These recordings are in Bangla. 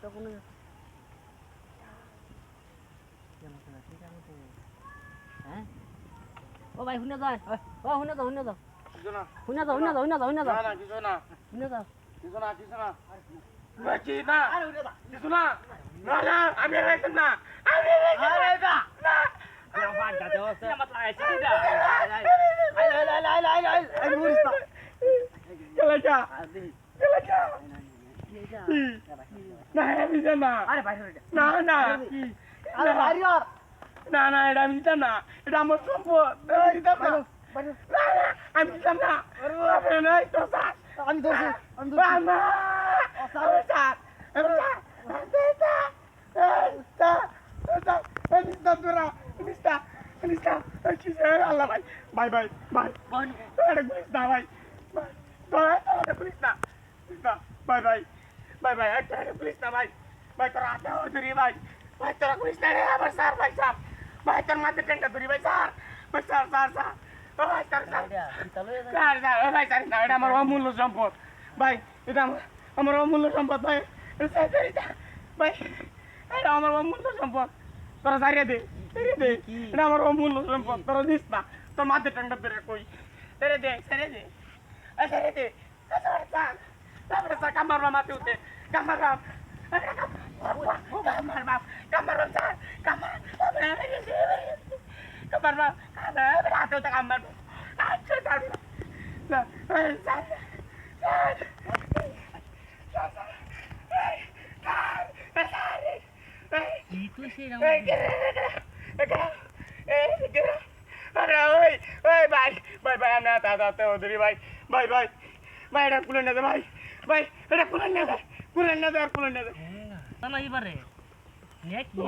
তো কোনো হ্যাঁ ও ভাই শুনে যাও ও শুনে যাও শুনে যাও কিছু না শুনে যাও শুনে যাও শুনে যাও শুনে যাও না না কিছু না শুনে যাও কিছু না কিছু না ভাই, কি না কিছু না না না আমি রেখে না আমি রেখে না না কেলেকা কেলেকা না না হয়ে না না না না এটা আমি না এটা আমার সম্পদ দিতাম না না না আমি দিতাম না আমি ধরছি আমি ধরছি Mama! Apa sah? Apa sah? Bisa! Bisa! Bisa! Bisa dura! Bisa! Bisa! Polis dah! Bisa! Bye bye! Bye bye! Ada polis dah bye! Bye terasa duri bye! Bye terasa polis dah ya besar bye sar! Bye termati kan duri bye sar! Besar sar sar! Oh sar sar! Sir sir ও ভাই স্যার না এটা আমার অমূল্য সম্পদ ভাই এটা আমার আমার অমূল্য সম্পদ ভাই স্যার স্যার ভাই এটা আমার অমূল্য সম্পদ তোরা সারিয়ে দে সারিয়ে দে এটা আমার অমূল্য সম্পদ তোরা দিস না তোর মাথে টান্ডা বেড়ে কই সারিয়ে দে সারিয়ে দে সারিয়ে দে স্যার স্যার তারপরে স্যার কামার বাপ মাথে উঠে কামার বাপ কামার বাপ কামার বাপ স্যার কামার কামার বাপ কামার হাতে উঠে কামার বাপ আচ্ছা তারপরে স্যার স্যার স্যার কি তুই সেই ভাই এটা কুলে না দে ভাই। ভাই এটা কুলে না দে কুলে না দে আর কুলে না দে না এবারে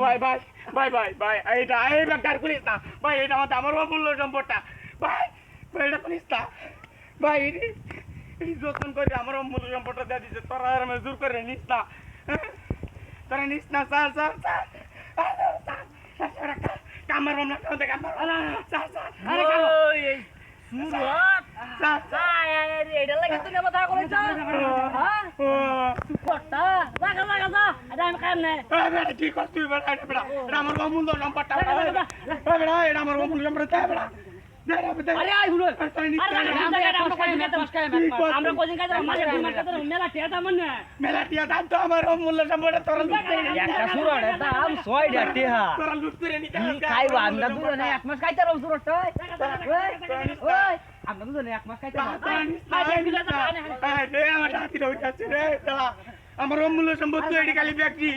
ভাই ভাই ভাই ভাই ভাই এইটা এই ব্যাগটার কুলিস না। ভাই এটা আমাদের আমার অমূল্য সম্পদটা। ভাই ভাই এটা কুলিস না। ভাই যতন করে আমার অমূল্য সম্পদটা দিয়ে দিচ্ছে তোরা আর আমি জোর করে নিস না। হ্যাঁ? তোরা নিস না স্যার স্যার স্যার কামার বাম না কামার স্যার স্যার আরে এটা লাগে তুই কথা কইছ হ্যাঁ ও লাগা লাগা যা এটা আমি এ বেটা কি তুই বেটা এটা বেটা এটা আমার বেটা, এ বেটা এটা আমার বেটা। আমরা আমরা আমরা মনে আমার করে করে আমরা এক মাস খাইতে ওই ওই আমরা দুজনে এক মাস খাইতে আমার হাতি রবি যাচ্ছে রে, শালা। আমার অমূল্য সম্পত্তি এটি খালি আমার।